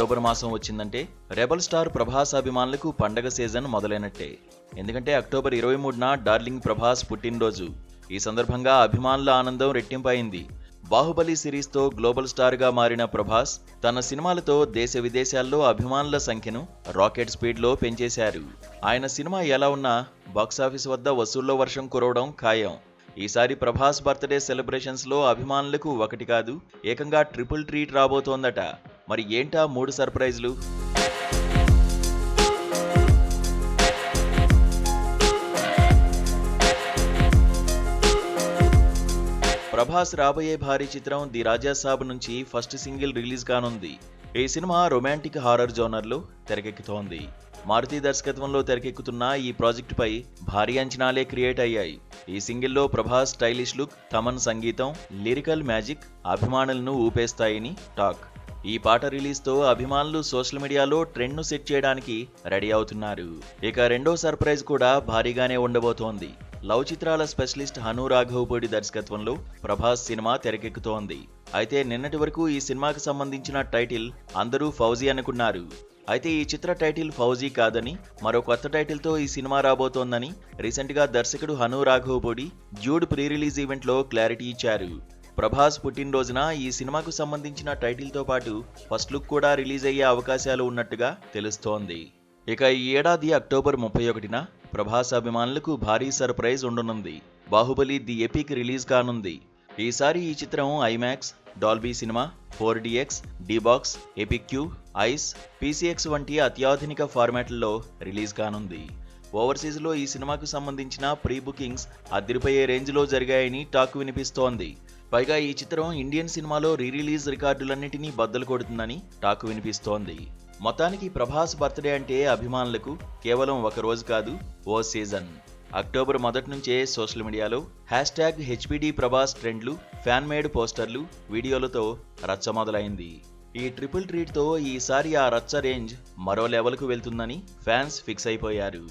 October మాసం వచ్చిందంటే rebel star Prabhas అభిమానులకు పండగ సీజన్ మొదలైనట్టే. ఎందుకంటే అక్టోబర్ ఇరవై మూడున డార్లింగ్ ప్రభాస్ పుట్టినరోజు. ఈ సందర్భంగా అభిమానుల ఆనందం రెట్టింపైంది. బాహుబలి సిరీస్తో గ్లోబల్ స్టార్గా మారిన ప్రభాస్ తన సినిమాలతో దేశ విదేశాల్లో అభిమానుల సంఖ్యను రాకెట్ స్పీడ్లో పెంచేశారు. ఆయన సినిమా ఎలా ఉన్నా బాక్సాఫీస్ వద్ద వసూళ్ళ వర్షం కురవడం ఖాయం. ఈసారి ప్రభాస్ బర్త్డే సెలబ్రేషన్స్లో అభిమానులకు ఒకటి కాదు ఏకంగా ట్రిపుల్ ట్రీట్ రాబోతోందట. మరి ఏంటా మూడు సర్ప్రైజ్లు? ప్రభాస్ రాబోయే భారీ చిత్రం ది రాజా సాబ్ నుంచి ఫస్ట్ సింగిల్ రిలీజ్ కానుంది. ఈ సినిమా రొమాంటిక్ హారర్ జోనర్లో తెరకెక్కుతోంది. మారుతి దర్శకత్వంలో తెరకెక్కుతున్న ఈ ప్రాజెక్టుపై భారీ అంచనాలే క్రియేట్ అయ్యాయి. ఈ సింగిల్లో ప్రభాస్ స్టైలిష్ లుక్ తమన్ సంగీతం లిరికల్ మ్యాజిక్ అభిమానులను ఊపేస్తాయని టాక్. ఈ పాట రిలీజ్తో అభిమానులు సోషల్ మీడియాలో ట్రెండ్ను సెట్ చేయడానికి రెడీ అవుతున్నారు. ఇక రెండో సర్ప్రైజ్ కూడా భారీగానే ఉండబోతోంది. లవ్ చిత్రాల స్పెషలిస్ట్ హను రాఘవపూడి దర్శకత్వంలో ప్రభాస్ సినిమా తెరకెక్కుతోంది. అయితే నిన్నటి వరకు ఈ సినిమాకు సంబంధించిన టైటిల్ అందరూ ఫౌజీ అనుకున్నారు. అయితే ఈ చిత్ర టైటిల్ ఫౌజీ కాదని మరో కొత్త టైటిల్తో ఈ సినిమా రాబోతోందని రీసెంట్గా దర్శకుడు హను రాఘవపూడి జ్యూడ్ ప్రీ రిలీజ్ ఈవెంట్లో క్లారిటీ ఇచ్చారు. ప్రభాస్ పుట్టినరోజున ఈ సినిమాకు సంబంధించిన టైటిల్తో పాటు ఫస్ట్ లుక్ కూడా రిలీజ్ అయ్యే అవకాశాలు ఉన్నట్టుగా తెలుస్తోంది. ఇక ఈ ఏడాది అక్టోబర్ ముప్పై ఒకటిన ప్రభాస్ అభిమానులకు భారీ సర్ప్రైజ్ ఉండనుంది. బాహుబలి ది ఎపిక్ రిలీజ్ కానుంది. ఈసారి ఈ చిత్రం IMAX Dolby cinema four DX D Box EPIQ ICE PCX వంటి అత్యాధునిక ఫార్మాట్లలో రిలీజ్ కానుంది. ఓవర్సీస్లో ఈ సినిమాకు సంబంధించిన ప్రీ బుకింగ్స్ అదిరిపోయే రేంజ్లో జరిగాయని టాక్ వినిపిస్తోంది. పైగా ఈ చిత్రం ఇండియన్ సినిమాలో రీ రిలీజ్ రికార్డులన్నింటినీ బద్దలు కొడుతుందని టాక్ వినిపిస్తోంది. మొత్తానికి ప్రభాస్ బర్త్డే అంటే అభిమానులకు కేవలం ఒక రోజు కాదు ఓ సీజన్. అక్టోబర్ మొదటి నుంచే సోషల్ మీడియాలో హ్యాష్ ట్యాగ్ హెచ్పిడి ప్రభాస్ ట్రెండ్లు ఫ్యాన్ మేడ్ పోస్టర్లు వీడియోలతో రచ్చ మొదలైంది ఈ ట్రిపుల్ ట్రీట్తో ఈసారి ఆ రచ్చ రేంజ్ మరో లెవెల్కు వెళ్తుందని ఫ్యాన్స్ ఫిక్స్ అయిపోయారు.